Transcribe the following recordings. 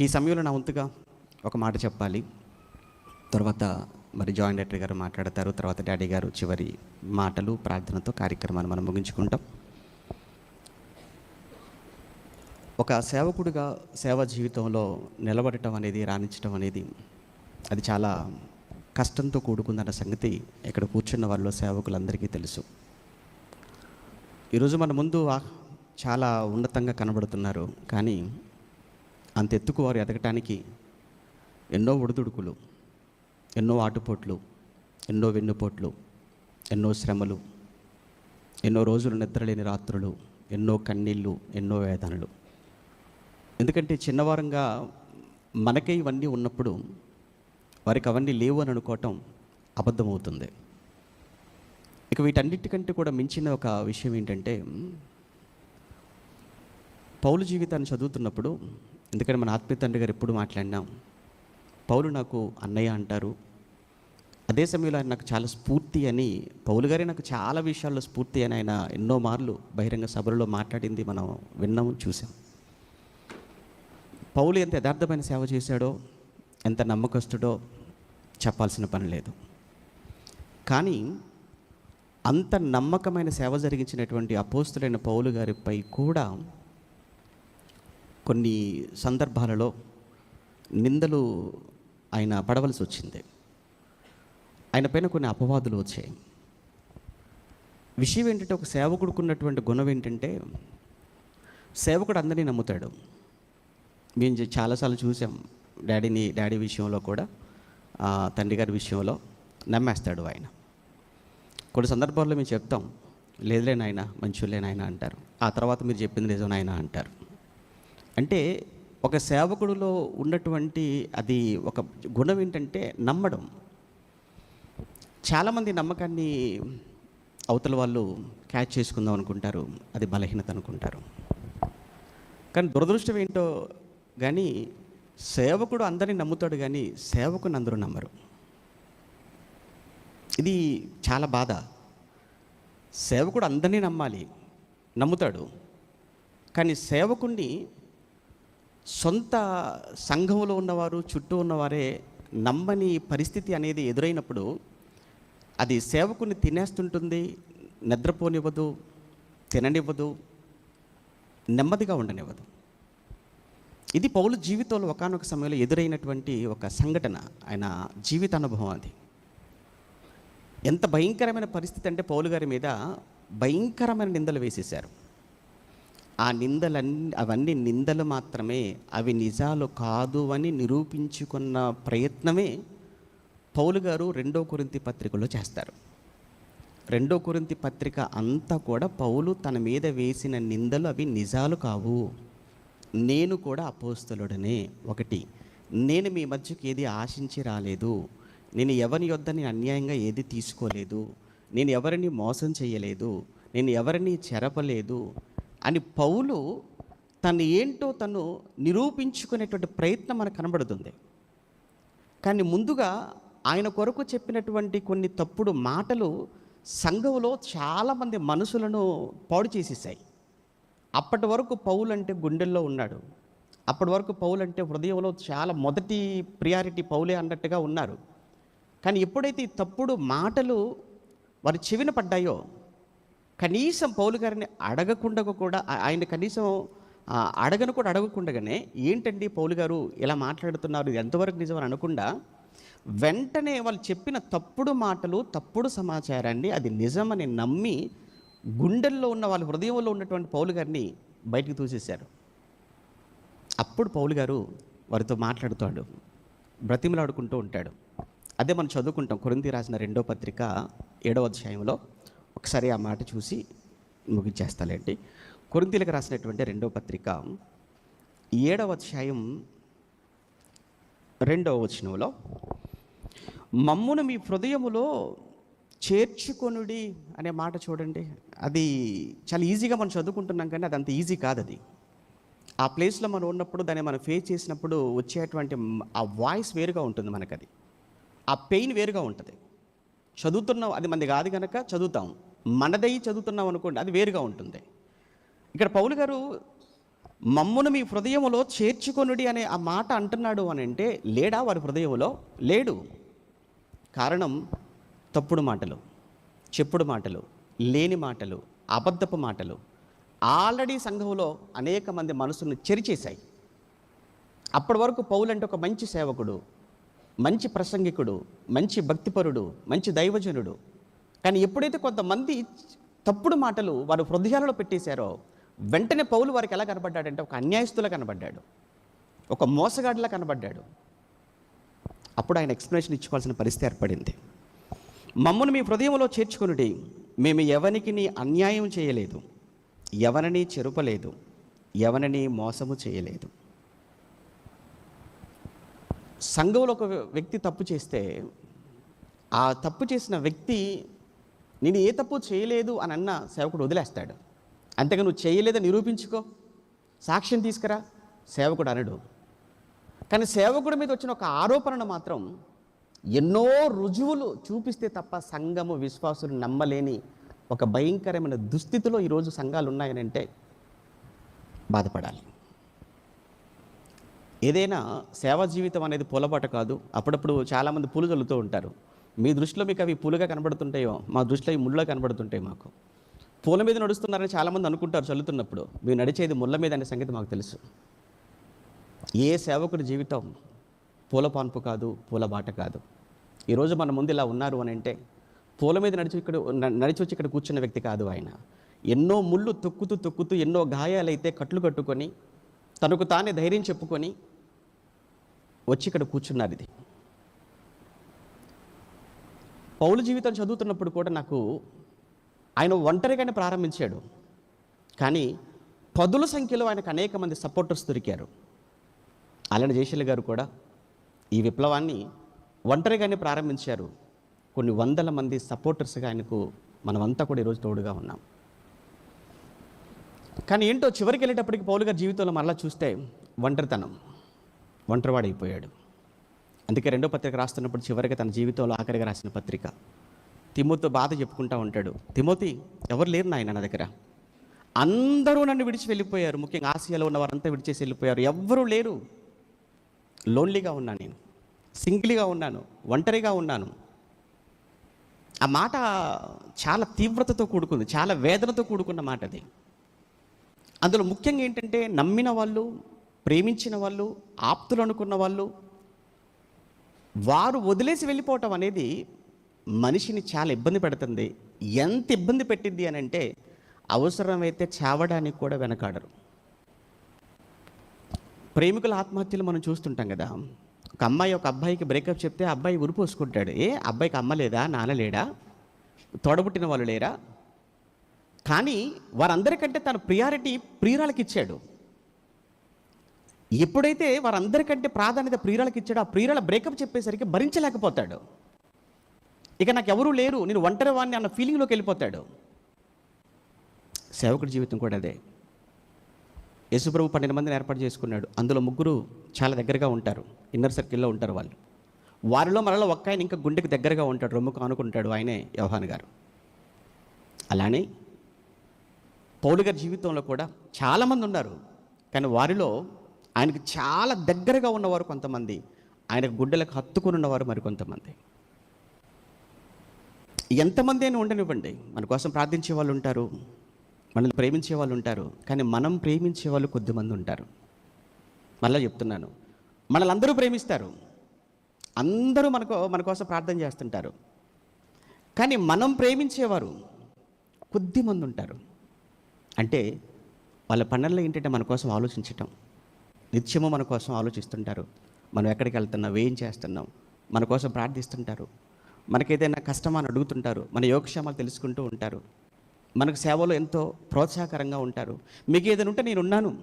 ఈ సమయంలో నా వంతుగా ఒక మాట చెప్పాలి. తర్వాత మరి జాయింట్ డైరెక్టర్ గారు మాట్లాడతారు. తర్వాత డాడీ గారు చివరి మాటలు ప్రార్థనతో కార్యక్రమాన్ని మనం ముగించుకుంటాం. ఒక సేవకుడిగా సేవ జీవితంలో నిలబడటం అనేది రాణించడం అనేది అది చాలా కష్టంతో కూడుకుందన్న సంగతి ఇక్కడ కూర్చున్న వాళ్ళు సేవకులందరికీ తెలుసు. ఈరోజు మన ముందు చాలా ఉన్నతంగా కనబడుతున్నారు. కానీ అంత ఎత్తుకు వారు ఎదగటానికి ఎన్నో ఒడిదుడుకులు ఎన్నో ఆటుపోట్లు ఎన్నో వెన్నుపోట్లు ఎన్నో శ్రమలు ఎన్నో రోజులు నిద్రలేని రాత్రులు ఎన్నో కన్నీళ్ళు ఎన్నో వేదనలు. ఎందుకంటే చిన్నవారంగా మనకే ఇవన్నీ ఉన్నప్పుడు వారికి అవన్నీ లేవు అని అనుకోవటం అబద్ధమవుతుంది. ఇక వీటన్నిటికంటే కూడా మించిన ఒక విషయం ఏంటంటే పౌలు జీవితాన్ని చదువుతున్నప్పుడు ఎందుకంటే మన ఆత్మీయ తండ్రి గారు ఎప్పుడు మాట్లాడినాం పౌలు నాకు అన్నయ్య అంటారు. అదే సమయంలో ఆయన నాకు చాలా స్ఫూర్తి అని పౌలు గారే నాకు చాలా విషయాల్లో స్ఫూర్తి అని ఆయన ఎన్నో మార్లు బహిరంగ సభలలో మాట్లాడింది మనం విన్నాము చూసాం. పౌలు ఎంత యథార్థమైన సేవ చేశాడో ఎంత నమ్మకస్తుడో చెప్పాల్సిన పని లేదు. కానీ అంత నమ్మకమైన సేవ జరిగించినటువంటి అపోస్తులైన పౌలు గారిపై కూడా కొన్ని సందర్భాలలో నిందలు ఆయన పడవలసి వచ్చింది. ఆయన పైన కొన్ని అపవాదులు వచ్చాయి. విషయం ఏంటంటే ఒక సేవకుడికి ఉన్నటువంటి గుణం ఏంటంటే సేవకుడు అందరినీ నమ్ముతాడు. మేము చాలాసార్లు చూసాం డాడీని డాడీ విషయంలో కూడా ఆ, తండ్రి గారి విషయంలో నమ్మేస్తాడు ఆయన. కొన్ని సందర్భాల్లో మేము చెప్తాం లేదులే నాయన మంచిలే నాయన అంటారు. ఆ తర్వాత మీరు చెప్పింది నిజం నాయన అంటారు. అంటే ఒక సేవకుడిలో ఉన్నటువంటి అది ఒక గుణం ఏంటంటే నమ్మడం. చాలామంది నమ్మకాన్ని అవతల వాళ్ళు క్యాచ్ చేసుకుందాం అనుకుంటారు అది బలహీనత అనుకుంటారు. కానీ దురదృష్టం ఏంటో కానీ సేవకుడు అందరినీ నమ్ముతాడు కానీ సేవకుని అందరూ నమ్మరు. ఇది చాలా బాధ. సేవకుడు అందరినీ నమ్మాలి నమ్ముతాడు. కానీ సేవకుణ్ణి సొంత సంఘంలో ఉన్నవారు చుట్టూ ఉన్నవారే నమ్మని పరిస్థితి అనేది ఎదురైనప్పుడు అది సేవకుని తినేస్తుంటుంది నిద్రపోనివ్వదు తిననివ్వదు నెమ్మదిగా ఉండనివ్వదు. ఇది పౌలు జీవితంలో ఒకానొక సమయంలో ఎదురైనటువంటి ఒక సంఘటన ఆయన జీవిత అనుభవం అది. ఎంత భయంకరమైన పరిస్థితి అంటే పౌలు గారి మీద భయంకరమైన నిందలు వేసేశారు. ఆ నిందలన్నీ అవన్నీ నిందలు మాత్రమే అవి నిజాలు కాదు అని నిరూపించుకున్న ప్రయత్నమే పౌలు గారు రెండో కురింతి పత్రికలో చేస్తారు. రెండో కురింతి పత్రిక అంతా కూడా పౌలు తన మీద వేసిన నిందలు అవి నిజాలు కావు. నేను కూడా అపోస్తలుడనే ఒకటి. నేను మీ మధ్యకి ఏది ఆశించి రాలేదు. నేను ఎవరి యొద్ద నేను అన్యాయంగా ఏది తీసుకోలేదు. నేను ఎవరిని మోసం చేయలేదు. నేను ఎవరిని చెరపలేదు. అని పౌలు తను ఏంటో తను నిరూపించుకునేటువంటి ప్రయత్నం మనకు కనబడుతుంది. కానీ ముందుగా ఆయన కొరకు చెప్పినటువంటి కొన్ని తప్పుడు మాటలు సంఘంలో చాలామంది మనసులను పాడు చేసేసాయి. అప్పటి వరకు పౌలు అంటే గుండెల్లో ఉన్నాడు. అప్పటి వరకు పౌలు అంటే హృదయంలో చాలా మొదటి ప్రియారిటీ పౌలే అన్నట్టుగా ఉన్నారు. కానీ ఎప్పుడైతే ఈ తప్పుడు మాటలు వారి చెవిన పడ్డాయో కనీసం పౌలు గారిని అడగకుండా కూడా ఆయన కనీసం అడగను కూడా అడగకుండానే ఏంటండి పౌలు గారు ఇలా మాట్లాడుతున్నారు ఇది ఎంతవరకు నిజం అనకుండా వెంటనే వాళ్ళు చెప్పిన తప్పుడు మాటలు తప్పుడు సమాచారాన్ని అది నిజమని నమ్మి గుండెల్లో ఉన్న వాళ్ళ హృదయంలో ఉన్నటువంటి పౌలు గారిని బయటికి తూసేశారు. అప్పుడు పౌలు గారు వారితో మాట్లాడుతాడు బ్రతిమలాడుకుంటూ ఉంటాడు. అదే మనం చదువుకుంటాం కొరింది రాసిన రెండో పత్రిక ఏడవ అధ్యాయంలో. ఒకసారి ఆ మాట చూసి ముగించేస్తాలేంటి. కొరింతీలకు రాసినటువంటి రెండో పత్రిక ఏడవ అధ్యాయం రెండవ వచనంలో మమ్మును మీ హృదయములో చేర్చుకొనుడి అనే మాట చూడండి. అది చాలా ఈజీగా మనం చదువుకుంటున్నాం కానీ అది అంత ఈజీ కాదు అది. ఆ ప్లేస్లో మనం ఉన్నప్పుడు దాన్ని మనం ఫేస్ చేసినప్పుడు వచ్చేటువంటి ఆ వాయిస్ వేరుగా ఉంటుంది మనకది. అది ఆ పెయిన్ వేరుగా ఉంటుంది. చదువుతున్నాం అది మంది కాదు కనుక చదువుతాం. మనదై చదువుతున్నాం అనుకోండి అది వేరుగా ఉంటుంది. ఇక్కడ పౌలు గారు మమ్మును మీ హృదయములో చేర్చుకొనుడి అనే ఆ మాట అంటున్నాడు అని అంటే లేడా వారి హృదయములో? లేడు. కారణం తప్పుడు మాటలు చెప్పుడు మాటలు లేని మాటలు అబద్ధపు మాటలు ఆల్రెడీ సంఘంలో అనేక మంది మనసును చెరిచేశాయి. అప్పటి వరకు పౌలు అంటే ఒక మంచి సేవకుడు మంచి ప్రసంగికుడు మంచి భక్తిపరుడు మంచి దైవజనుడు. కానీ ఎప్పుడైతే కొంతమంది తప్పుడు మాటలు వారు హృదయాలలో పెట్టేశారో వెంటనే పౌలు వారికి ఎలా కనబడ్డాడంటే ఒక అన్యాయస్తులా కనబడ్డాడు. ఒక మోసగాడిలా కనబడ్డాడు. అప్పుడు ఆయన ఎక్స్ప్లెనేషన్ ఇచ్చుకోవాల్సిన పరిస్థితి ఏర్పడింది. మమ్మల్ని మీ హృదయంలో చేర్చుకునుడి. మేము ఎవరికి నీ అన్యాయం చేయలేదు. ఎవరిని చెరుపలేదు. ఎవరిని మోసము చేయలేదు. సంఘంలో ఒక వ్యక్తి తప్పు చేస్తే ఆ తప్పు చేసిన వ్యక్తి నేను ఏ తప్పు చేయలేదు అని అన్న సేవకుడు వదిలేస్తాడు. అంతేగా నువ్వు చేయలేదని నిరూపించుకో. సాక్ష్యం తీసుకురా. సేవకుడు అనడు. కానీ సేవకుడి మీద వచ్చిన ఒక ఆరోపణను మాత్రం ఎన్నో రుజువులు చూపిస్తే తప్ప సంఘము విశ్వాసులు నమ్మలేని ఒక భయంకరమైన దుస్థితిలో ఈరోజు సంఘాలు ఉన్నాయని అంటే బాధపడాలి. ఏదైనా సేవా జీవితం అనేది పూలబాట కాదు. అప్పుడప్పుడు చాలామంది పూలు చల్లుతూ ఉంటారు. మీ దృష్టిలో మీకు అవి పూలుగా కనబడుతుంటాయో మా దృష్టిలో అవి ముళ్ళగా కనబడుతుంటాయి మాకు. పూల మీద నడుస్తున్నారని చాలామంది అనుకుంటారు చల్లుతున్నప్పుడు. మీరు నడిచేది ముళ్ళ మీద అనే సంగతి మాకు తెలుసు. ఏ సేవకుడి జీవితం పూల పాన్పు కాదు పూల బాట కాదు. ఈరోజు మన ముందు ఇలా ఉన్నారు అని అంటే పూల మీద నడిచి ఇక్కడ నడిచి వచ్చి ఇక్కడ కూర్చున్న వ్యక్తి కాదు ఆయన. ఎన్నో ముళ్ళు తొక్కుతూ తొక్కుతూ ఎన్నో గాయాలైతే కట్లు కట్టుకొని తనకు తానే ధైర్యం చెప్పుకొని వచ్చి ఇక్కడ కూర్చున్నారు ఇది. పౌలు జీవితం చదువుతున్నప్పుడు కూడా నాకు ఆయన ఒంటరిగానే ప్రారంభించాడు. కానీ పదుల సంఖ్యలో ఆయనకు అనేక మంది సపోర్టర్స్ దొరికారు. అలాంటి జయశీల గారు కూడా ఈ విప్లవాన్ని ఒంటరిగానే ప్రారంభించారు. కొన్ని వందల మంది సపోర్టర్స్గా ఆయనకు మనమంతా కూడా ఈరోజు తోడుగా ఉన్నాం. కానీ ఏంటో చివరికి వెళ్ళేటప్పటికి పౌలు గారి జీవితంలో మరలా చూస్తే ఒంటరితనం ఒంటరివాడైపోయాడు. అందుకే రెండో పత్రిక రాస్తున్నప్పుడు చివరికి తన జీవితంలో ఆఖరిగా రాసిన పత్రిక. తిమోతో బాధ చెప్పుకుంటా ఉంటాడు. తిమోతి ఎవరు లేరు నాయన నా దగ్గర? అందరూ నన్ను విడిచి వెళ్ళిపోయారు. ముఖ్యంగా ఆసియాలో ఉన్న వారంతా విడిచేసి వెళ్ళిపోయారు. ఎవ్వరూ లేరు. లోన్లీగా ఉన్నాను నేను. సింగిల్గా ఉన్నాను. ఒంటరిగా ఉన్నాను. ఆ మాట చాలా తీవ్రతతో కూడుకుంది. చాలా వేదనతో కూడుకున్న మాట అది. అందులో ముఖ్యంగా ఏంటంటే నమ్మిన వాళ్ళు ప్రేమించిన వాళ్ళు ఆప్తులు అనుకున్న వాళ్ళు వారు వదిలేసి వెళ్ళిపోవటం అనేది మనిషిని చాలా ఇబ్బంది పెడుతుంది. ఎంత ఇబ్బంది పెట్టింది అని అంటే అవసరమైతే చావడానికి కూడా వెనకాడరు. ప్రేమికుల ఆత్మహత్యలు మనం చూస్తుంటాం కదా. ఒక అమ్మాయి ఒక అబ్బాయికి బ్రేకప్ చెప్తే ఆ అబ్బాయి ఉరిపోసుకుంటాడు ఏ అబ్బాయికి అమ్మ లేదా నాన్న లేడా? తోడబుట్టిన వాళ్ళు లేరా? కానీ వారందరికంటే తన ప్రియారిటీ ప్రియురాలకి ఇచ్చాడు. ఎప్పుడైతే వారందరికంటే ప్రాధాన్యత ప్రియురాలకి ఇచ్చాడో ఆ ప్రియురాల బ్రేకప్ చెప్పేసరికి భరించలేకపోతాడు. ఇక నాకు ఎవరూ లేరు నేను ఒంటరి వాడిని అన్న ఫీలింగ్లోకి వెళ్ళిపోతాడు. సేవకుడి జీవితం కూడా అదే. యేసుప్రభు పన్నెండు మందిని ఏర్పాటు చేసుకున్నాడు. అందులో ముగ్గురు చాలా దగ్గరగా ఉంటారు. ఇన్నర్ సర్కిల్లో ఉంటారు వాళ్ళు. వారిలో మరలా ఒక్క ఆయన ఇంకా గుండెకి దగ్గరగా ఉంటాడు. రొమ్ముకు ఆనుకుంటాడు ఆయనే యోహాన్ గారు. అలానే పౌలు గారి జీవితంలో కూడా చాలామంది ఉన్నారు. కానీ వారిలో ఆయనకు చాలా దగ్గరగా ఉన్నవారు కొంతమంది. ఆయనకు గుడ్డలకు హత్తుకుని ఉన్నవారు మరికొంతమంది ఎంతమంది అయినా ఉండనివ్వండి. మన కోసం ప్రార్థించే వాళ్ళు ఉంటారు. మనల్ని ప్రేమించే వాళ్ళు ఉంటారు. కానీ మనం ప్రేమించే వాళ్ళు కొద్దిమంది ఉంటారు. మళ్ళీ చెప్తున్నాను. మనల్ని అందరూ ప్రేమిస్తారు. అందరూ మనకు మన కోసం ప్రార్థన చేస్తుంటారు. కానీ మనం ప్రేమించేవారు కొద్దిమంది ఉంటారు. అంటే వాళ్ళ పనుల్లో ఏంటంటే మన కోసం ఆలోచించటం. నిత్యము మన కోసం ఆలోచిస్తుంటారు. మనం ఎక్కడికి వెళ్తున్నాం? ఏం చేస్తున్నాం? మన కోసం ప్రార్థిస్తుంటారు. మనకేదైనా కష్టమని అని అడుగుతుంటారు. మన యోగక్షేమాలు తెలుసుకుంటూ ఉంటారు. మనకు సేవలో ఎంతో ప్రోత్సాహకరంగా ఉంటారు. మీకు ఏదైనా ఉంటే నేను ఉన్నాను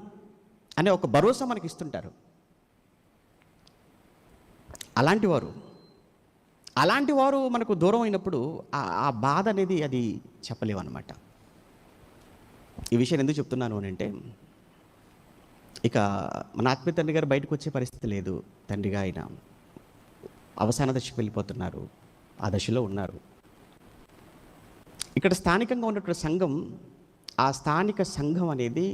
అనే ఒక భరోసా మనకి ఇస్తుంటారు అలాంటి వారు అలాంటి వారు మనకు దూరం అయినప్పుడు ఆ- ఆ బాధ అనేది అది చెప్పలేము అనమాట ఈ విషయం ఎందుకు చెప్తున్నాను అని అంటే ఇక మన ఆత్మీయ తండ్రి గారు బయటకు వచ్చే పరిస్థితి లేదు. తండ్రిగా ఆయన అవసాన దశకు వెళ్ళిపోతున్నారు. ఆ దశలో ఉన్నారు. ఇక్కడ స్థానికంగా ఉన్నటువంటి సంఘం ఆ స్థానిక సంఘం అనేది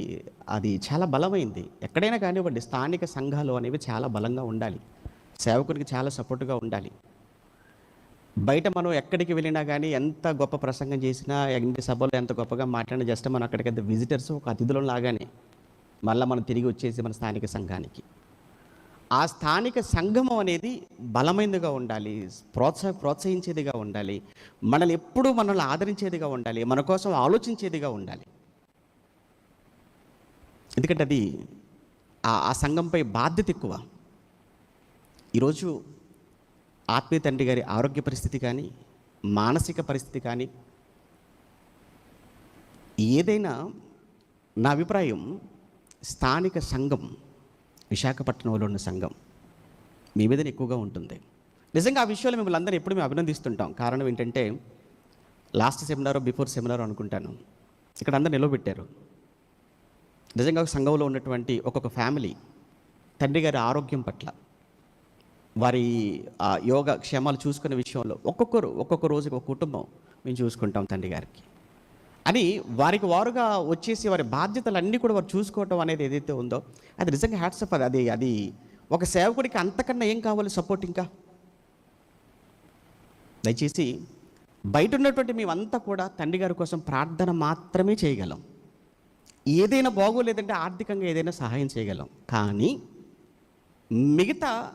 అది చాలా బలమైంది. ఎక్కడైనా కానివ్వండి స్థానిక సంఘాలు అనేవి చాలా బలంగా ఉండాలి. సేవకునికి చాలా సపోర్టుగా ఉండాలి. బయట మనం ఎక్కడికి వెళ్ళినా కానీ ఎంత గొప్ప ప్రసంగం చేసినా ఎన్ని సభలో ఎంత గొప్పగా మాట్లాడినా జస్ట్ మనం అక్కడికి విజిటర్స్ ఒక అతిథులం లాగానే. మళ్ళీ మనం తిరిగి వచ్చేసి మన స్థానిక సంఘానికి. ఆ స్థానిక సంఘము అనేది బలమైనదిగా ఉండాలి ప్రోత్సహ ప్రోత్సహించేదిగా ఉండాలి మనల్ని ఎప్పుడూ మనల్ని ఆదరించేదిగా ఉండాలి మన కోసం ఆలోచించేదిగా ఉండాలి. ఎందుకంటే అది ఆ ఆ సంఘంపై బాధ్యత ఎక్కువ. ఈరోజు ఆత్మీయ తండ్రి గారి ఆరోగ్య పరిస్థితి కానీ మానసిక పరిస్థితి కానీ ఏదైనా నా అభిప్రాయం స్థానిక సంఘం విశాఖపట్నంలో ఉన్న సంఘం మీ మీదనే ఎక్కువగా ఉంటుంది. నిజంగా ఆ విషయంలో మిమ్మల్ని అందరూ ఎప్పుడు మేము అభినందిస్తుంటాం. కారణం ఏంటంటే లాస్ట్ సెమినార్ బిఫోర్ సెమినార్ అనుకుంటాను. ఇక్కడ అందరు నిలవబెట్టారు. నిజంగా ఒక సంఘంలో ఉన్నటువంటి ఒక్కొక్క ఫ్యామిలీ తండ్రి గారి ఆరోగ్యం పట్ల వారి ఆ, యోగ క్షేమాలు చూసుకునే విషయంలో ఒక్కొక్కరు ఒక్కొక్క రోజుకి ఒక కుటుంబం మేము చూసుకుంటాం తండ్రి గారికి. అని వారికి వారుగా వచ్చేసి వారి బాధ్యతలన్నీ కూడా వారు చూసుకోవటం అనేది ఏదైతే ఉందో అది నిజంగా హ్యాట్సప్ అది అది అది. ఒక సేవకుడికి అంతకన్నా ఏం కావాలి సపోర్ట్ ఇంకా? దయచేసి బయట ఉన్నటువంటి మేమంతా కూడా తండ్రి గారి కోసం ప్రార్థన మాత్రమే చేయగలం. ఏదైనా బాగోలేదంటే ఆర్థికంగా ఏదైనా సహాయం చేయగలం. కానీ మిగతా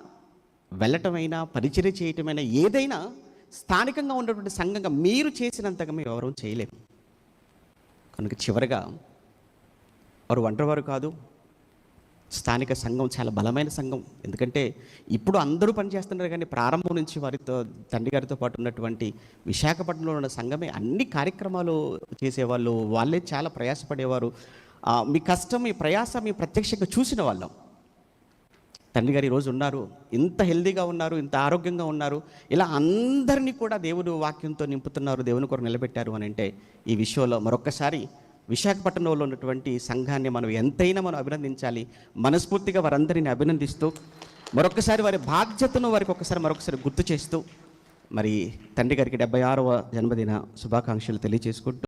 వెళ్ళటమైనా పరిచయం చేయటమైనా ఏదైనా స్థానికంగా ఉన్నటువంటి సంఘంగా మీరు చేసినంతగా మేము ఎవరూ చేయలేము. కనుక చివరగా వారు ఒంటరివారు కాదు. స్థానిక సంఘం చాలా బలమైన సంఘం. ఎందుకంటే ఇప్పుడు అందరూ పనిచేస్తున్నారు కానీ ప్రారంభం నుంచి వారితో తండ్రి గారితో పాటు ఉన్నటువంటి విశాఖపట్నంలో ఉన్న సంఘమే అన్ని కార్యక్రమాలు చేసేవాళ్ళు. వాళ్ళే చాలా ప్రయాసపడేవారు. మీ కష్టం మీ ప్రయాస మీ ప్రత్యక్షంగా చూసిన వాళ్ళం. తండ్రి గారు ఈరోజు ఉన్నారు. ఇంత హెల్దీగా ఉన్నారు ఇంత ఆరోగ్యంగా ఉన్నారు. ఇలా అందరినీ కూడా దేవుడు వాక్యంతో నింపుతున్నారు దేవుని కొరకు నిలబెట్టారు అని అంటే ఈ విషయంలో మరొక్కసారి విశాఖపట్నంలో ఉన్నటువంటి సంఘాన్ని మనం ఎంతైనా మనం అభినందించాలి. మనస్ఫూర్తిగా వారందరిని అభినందిస్తూ మరొకసారి వారి బాధ్యతను వారికి ఒకసారి మరొకసారి గుర్తు చేస్తూ మరి తండ్రి గారికి డెబ్బై ఆరవ జన్మదిన శుభాకాంక్షలు తెలియజేసుకుంటూ